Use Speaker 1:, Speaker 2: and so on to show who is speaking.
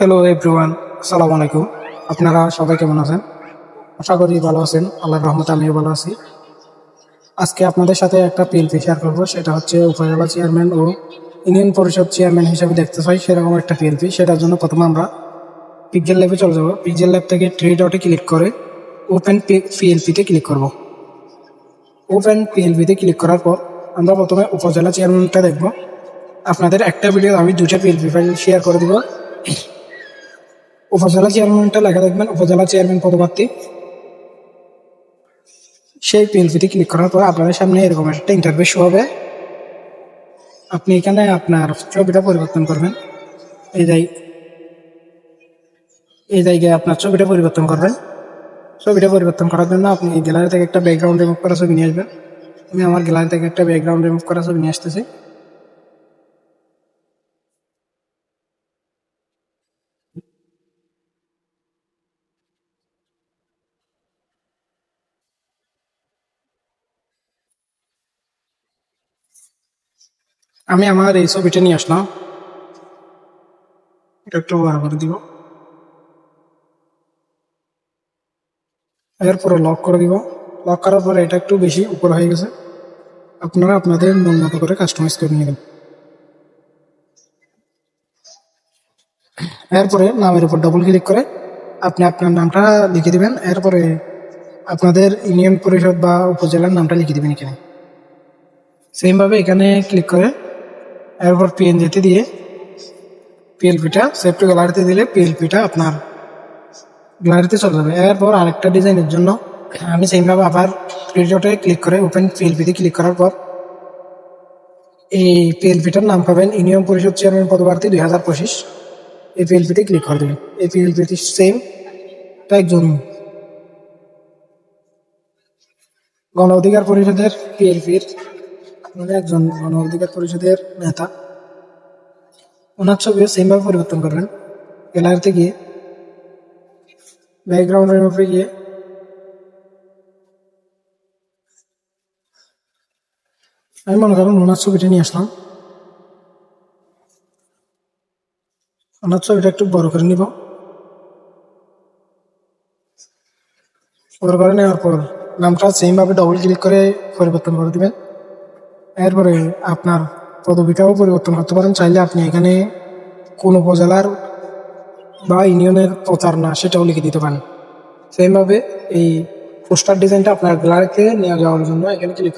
Speaker 1: Hello everyone আসসালামু আলাইকুম আপনারা সবাই কেমন আছেন? আশা করি ভালো আছেন। আল্লাহর রহমতে আমিও ভালো আছি। আজকে আপনাদের সাথে একটা পিএলপি শেয়ার করব, সেটা হচ্ছে উপজেলা চেয়ারম্যান ও ইউনিয়ন পরিষদ চেয়ারম্যান হিসেবে দেখতে চাই, সেরকম একটা পিএলপি সেটার জন্য প্রথমে আমরা পিকজেল ল্যাবে চলে যাব। পিকজেল ল্যাব থেকে থ্রি ডটে ক্লিক করে ওপেন পি পিএলপিতে ক্লিক করব। ওপেন পিএলপিতে ক্লিক করার পর আমরা প্রথমে উপজেলা চেয়ারম্যানটা দেখব। আপনাদের একটা ভিডিও আমি দুটো পিএলপি ফাইল শেয়ার করে দিব। উপজেলা চেয়ারম্যানটা লেখা দেখবেন উপজেলা চেয়ারম্যান পদপ্রার্থী। সেই পিএলপিতে ক্লিক করার পর আপনাদের সামনে এরকম একটা ইন্টারভিউ শো হবে। আপনি এখানে আপনার ছবিটা পরিবর্তন করবেন। এই যাই এই জায়গায় আপনার ছবিটা পরিবর্তন করবেন। ছবিটা পরিবর্তন করার জন্য আপনি গ্যালারি থেকে একটা ব্যাকগ্রাউন্ড রিমুভ করা ছবি নিয়ে আসবেন। আমি আমার গ্যালারি থেকে একটা ব্যাকগ্রাউন্ড রিমুভ করা ছবি নিয়ে আসতেছি। আমি আমার এই ছবিটা নিয়ে আসলাম। এটা একটু করে দিব। এরপরে লক করে দিব। লক করার পরে এটা একটু বেশি উপর হয়ে গেছে। আপনারা আপনাদের মন মতো করে কাস্টমাইজ করে নেবেন। এরপরে নামের উপর ডবল ক্লিক করে আপনি আপনার নামটা লিখে দিবেন। এরপরে আপনাদের ইউনিয়ন পরিষদ বা উপজেলার নামটা লিখে দিবেন এখানে। সেমভাবে এখানে ক্লিক করে এরপর পিএনজিতে দিয়ে পিএলপিটা সেভ টু গ্যালারিতে দিলে পিএলপিটা আপনার গ্যালারিতে চলে যাবে। এরপর আরেকটা ডিজাইনের জন্য আমি সেইভাবে আবার প্রিজটে ক্লিক করে ওপেন পিএলপিতে ক্লিক করার পর এই পিএলপিটার নাম পাবেন ইউনিয়ন পরিষদ চেয়ারম্যান পদপ্রার্থী দুই হাজার পঁচিশ। এই পিএলপিতে ক্লিক করে দেবেন। এই পিএলপিটি সেম একজন গণ অধিকার পরিষদের পিএলপির আপনারা একজন গণ অধিকার পরিষদের নেতা। ওনার ছবিও সেমভাবে পরিবর্তন করবেন। গ্যালারিতে গিয়ে ব্যাকগ্রাউন্ড রিমুভে গিয়ে। আমি মনে করেন ওনার ছবিটা নিয়ে আসলাম। ওনার ছবিটা একটু বড় করে নিব। বড় করে নেওয়ার পর নামটা সেমভাবে ডবল ক্লিক করে পরিবর্তন করে দিবেন। এরপরে আপনার পদবিটাও পরিবর্তন করতে পারেন। চাইলে আপনি এখানে কোন উপজেলার বা ইউনিয়নের প্রচার না, সেটাও লিখে দিতে পারেন। সেইভাবে এই পোস্টার ডিজাইনটা আপনার গ্লারকে নিয়ে যাওয়ার জন্য এখানে ক্লিক